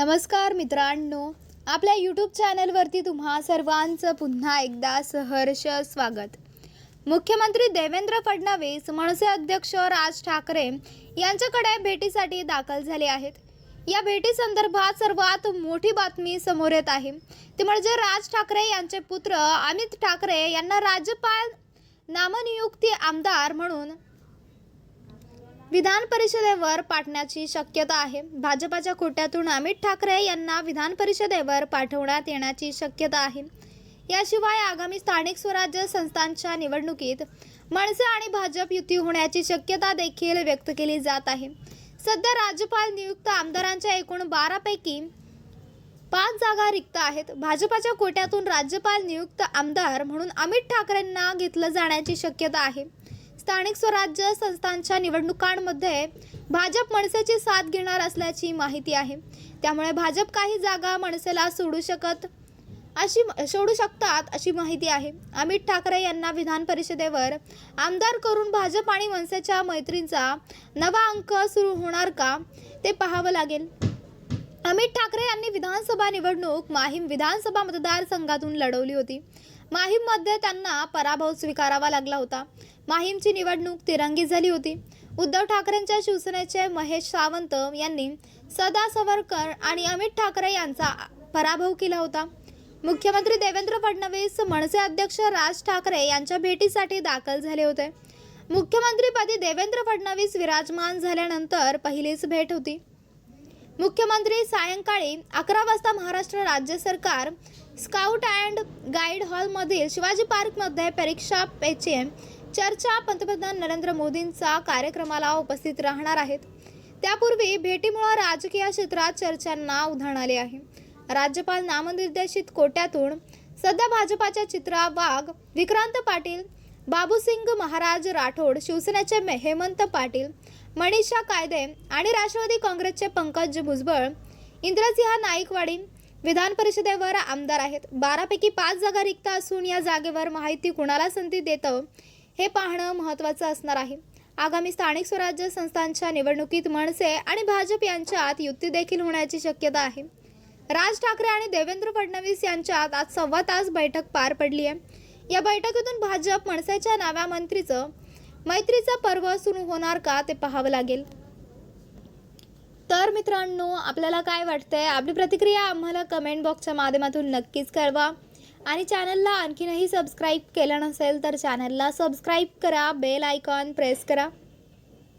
नमस्कार मित्रांनो. आपल्या यूट्यूब चॅनलवरती तुम्हा सर्वांचं पुन्हा एकदा सहर्ष स्वागत. मुख्यमंत्री देवेंद्र फडणवीस मनसे अध्यक्ष राज ठाकरे यांच्याकडे भेटीसाठी दाखल झाले आहेत. या भेटीसंदर्भात सर्वात मोठी बातमी समोर येत आहे. ते म्हणजे राज ठाकरे यांचे पुत्र अमित ठाकरे यांना राज्यपाल नामनियुक्ती आमदार म्हणून विधान परिषदेवर पाठण्याची शक्यता आहे. भाजपाच्या कोट्यातून अमित ठाकरे यांना विधान परिषदेवर पाठवण्यात येण्याची शक्यता आहे. याशिवाय आगामी स्थानिक स्वराज्य संस्थांच्या निवडणुकीत मनसे आणि भाजप युती होण्याची शक्यता देखील व्यक्त केली जात आहे. सध्या राज्यपाल नियुक्त आमदारांच्या एकूण बारापैकी पाच जागा रिक्त आहेत. भाजपाच्या कोट्यातून राज्यपाल नियुक्त आमदार म्हणून अमित ठाकरेंना घेतलं जाण्याची शक्यता आहे. स्थानिक स्वराज्य संस्थांच्या निवडणुकांमध्ये भाजप मनसेची साथ घेणार असल्याची माहिती आहे. त्यामुळे भाजप काही जागा मनसेला सोडू शकत अशी सोडू शकतात अशी माहिती आहे. अमित ठाकरे यांना विधान परिषदेवर आमदार करून भाजप आणि मनसेच्या मैत्रींचा नवा अंक सुरू होणार का ते पाहावं लागेल. अमित ठाकरे यांनी विधानसभा निवडणूक माहीम विधानसभा मतदारसंघातून लढवली होती. माहीममध्ये त्यांना पराभव स्वीकारावा लागला होता. माहीमची निवडणूक तिरंगी झाली होती. उद्धव ठाकरेंच्या शिवसेनेचे महेश सावंत यांनी सदा सवरकर आणि अमित ठाकरे यांचा पराभव केला होता. मुख्यमंत्री देवेंद्र फडणवीस मनसे अध्यक्ष राज ठाकरे यांच्या भेटीसाठी दाखल झाले होते. मुख्यमंत्रीपदी देवेंद्र फडणवीस विराजमान झाल्यानंतर पहिलीच भेट होती. मुख्यमंत्री सायंकाळी अकरा वाजता महाराष्ट्र राज्य सरकार स्काउट अँड गाईड हॉलमधील शिवाजी पार्कमध्ये परीक्षा पेचे चर्चा पंतप्रधान नरेंद्र मोदींचा कार्यक्रमाला उपस्थित राहणार आहेत. त्यापूर्वी भेटीमुळे राजकीय क्षेत्रात चर्चांना उधाण आले आहे. राज्यपाल नामनिर्देशित कोट्यातून सध्या भाजपाच्या चित्रा वाघ विक्रांत पाटील बाबूसिंग महाराज राठोड शिवसेनेचे मे- हेमंत पाटील मनीषा कायदे आणि राष्ट्रवादी काँग्रेसचे पंकज भुजबळ इंद्रसिंह नाईकवाडी विधान परिषदेवर आमदार आहेत. बारापैकी पाच जागा रिक्त असून या जागेवर माहिती कुणाला संधी देतं हे पाहणं महत्त्वाचं असणार आहे. आगामी स्थानिक स्वराज्य संस्थांच्या निवडणुकीत मनसे आणि भाजप यांच्यात युती देखील होण्याची शक्यता आहे. राज ठाकरे आणि देवेंद्र फडणवीस यांच्यात आज सव्वा तास बैठक पार पडली आहे या बैठकीतून भाजप मनसेच्या नव्या मंत्रीचं मैत्रीचं पर्व सुरू होणार का ते पाहावं लागेल. तर मित्रांनो आपल्याला काय वाटतंय? आपली प्रतिक्रिया आम्हाला कमेंट बॉक्सच्या माध्यमातून नक्कीच कळवा. आणि चॅनलला आणखीनही सबस्क्राईब केलं नसेल तर चॅनलला सबस्क्राईब करा बेल आयकॉन प्रेस करा.